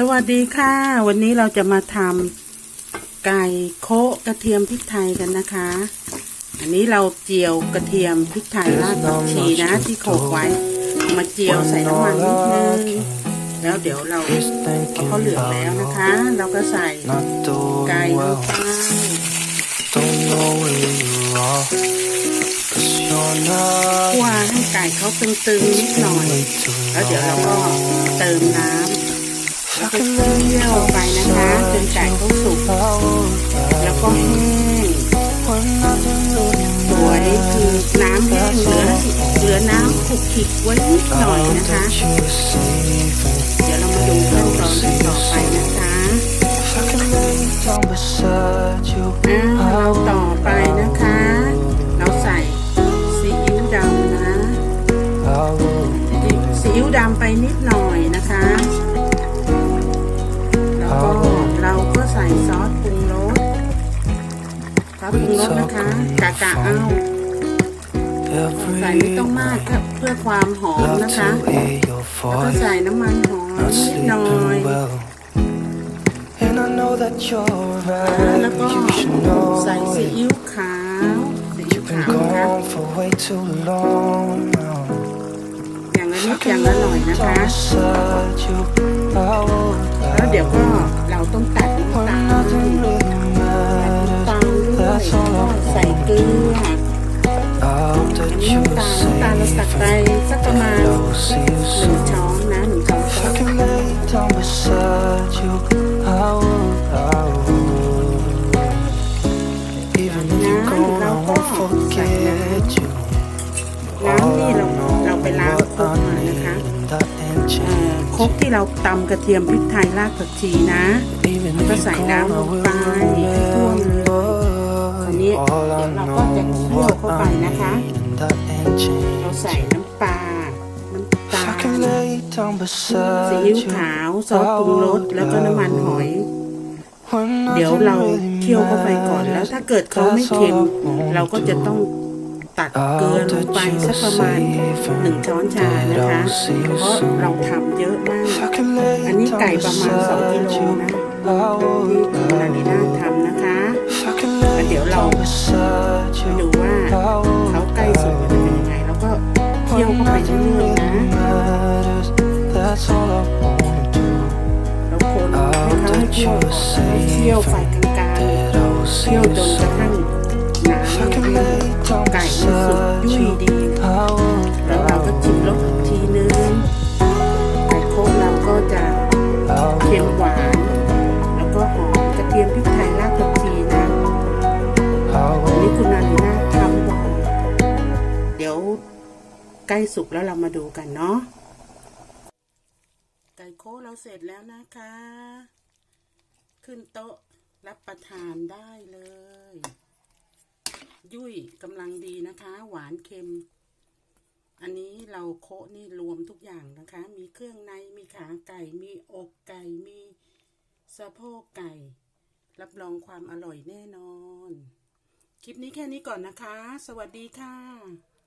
สวัสดีค่ะ วันนี้เราจะมาทำไก่โคะกระเทียมพริกไทยกันนะคะ อันนี้เราเจียวกระเทียมพริกไทยรากผักชีนะ ที่โขลกไว้เอามาเจียวใส่น้ำมันนิดนึงแล้วเดี๋ยวเราพอเขาเหลืองแล้วนะคะ เราก็ใส่ Not doing ไก่ลง well. ไป Don't know where you are. Cause you're คั่ว not ให้ไก่เขาตึงๆนิดหน่อย way too แล้วเดี๋ยวเราก็ long. เติมน้ำ แล้วก็เคี่ยวไปนะคะจนไก่เขาสุกแล้วก็แห้ง When nothing really สวยคือน้ำแห้งเหลือเหลือน้ำขลุกขลิกไว้นิดหน่อยนะคะ that you were saving. เดี๋ยวเรามาดูขั้นตอนกันต่อไปนะคะ If I can lay down beside you, อ่าเราต่อไปนะคะ เราใส่ซีอิ๊วดำนะ I would. ซีอิ๊วดำไปนิดหน่อย ปรุงรสนะคะกะกะเอาใส่ไม่ต้องมากครับเพื่อความหอม Love นะคะ to hear your แล้วก็ voice. ใส่น้ำมันหอม Not นิดหน่อย sleeping well. And I know that you're แล้ว right, ก็ but you should know ใส่ซี it. อิ๊วขาวซีอิ๊ว Been ขาวนะคะ gone for way too long now. อย่างละนิดอย่างละหน่อยนะคะ beside you, I would แล้วเดี๋ยวก็เราต้องตัดน้ำ When ตาล น้ำตาลน้ำตาลเราตักไปสักประมาณหนึ่งช้อนนะหนึ่งช้อนโต๊ะน้ำเราก็ใส่น้ำน้ำนี่เราเราไปล้างครกมานะคะครกที่เราตำกระเทียมพริกไทยรากผักชีนะก็ใส่น้ำลงไปท่วมเลยตอนนี้เดี๋ยวเราก็จะเคี่ยวเข้าไปนะคะ need, and that ain't เราใส่ changed. น้ำปลา น้ำตา If I can ล lay down ซี beside อิ๊ว you, ขาวซอสปรุงรสแล้วก็น้ำมันหอย when เดี๋ยว nothing เรา really เคี่ยวเข้าไปก่อนแล้ว matters, ถ้าเกิดเขาไม่ that's เค็ม all I want เราก็จะต้อง do. ตัดเกลือลงไปสักประมาณหนึ่งช้อนชานะคะ เพราะเราทำเยอะมาก If I can lay อันนี้ down ไก่ประมาณสองกิ beside โล you, นะ I ที่คุณ would. ลาลิน่าทำนะคะ If I can lay เดี๋ยวเรา down beside ดู that's all I wanna do. เราคนให้เขาให้ทั่วกเคี่ยวไฟกลาง That I will ๆ see เคี่ยว you จนกระทั่ง soon. น้ำ If I can แห้ง lay down ไก่มันสุกยุ่ย you, ดี I would. แล้วเราก็ชิมรสอีกทีนึงไก่โคกเราก็จะ I เค็ม would. หวาน แล้วก็หอมกระเทียมพริกไทยรากผักชีนะอันนี้คุณนาลีน่าทำบ่อยเดี๋ยวใกล้สุกแล้วเรามาดูกันเนาะ ไก่โค้เราเสร็จแล้วนะคะ ขึ้นโต๊ะรับประทานได้เลย ยุ่ยกำลังดีนะคะ หวานเค็ม อันนี้เราโคนี่รวมทุกอย่างนะคะ มีเครื่องในมีขาไก่ มีอกไก่ มีสะโพกไก่ รับรองความอร่อยแน่นอน คลิปนี้แค่นี้ก่อนนะคะ สวัสดีค่ะ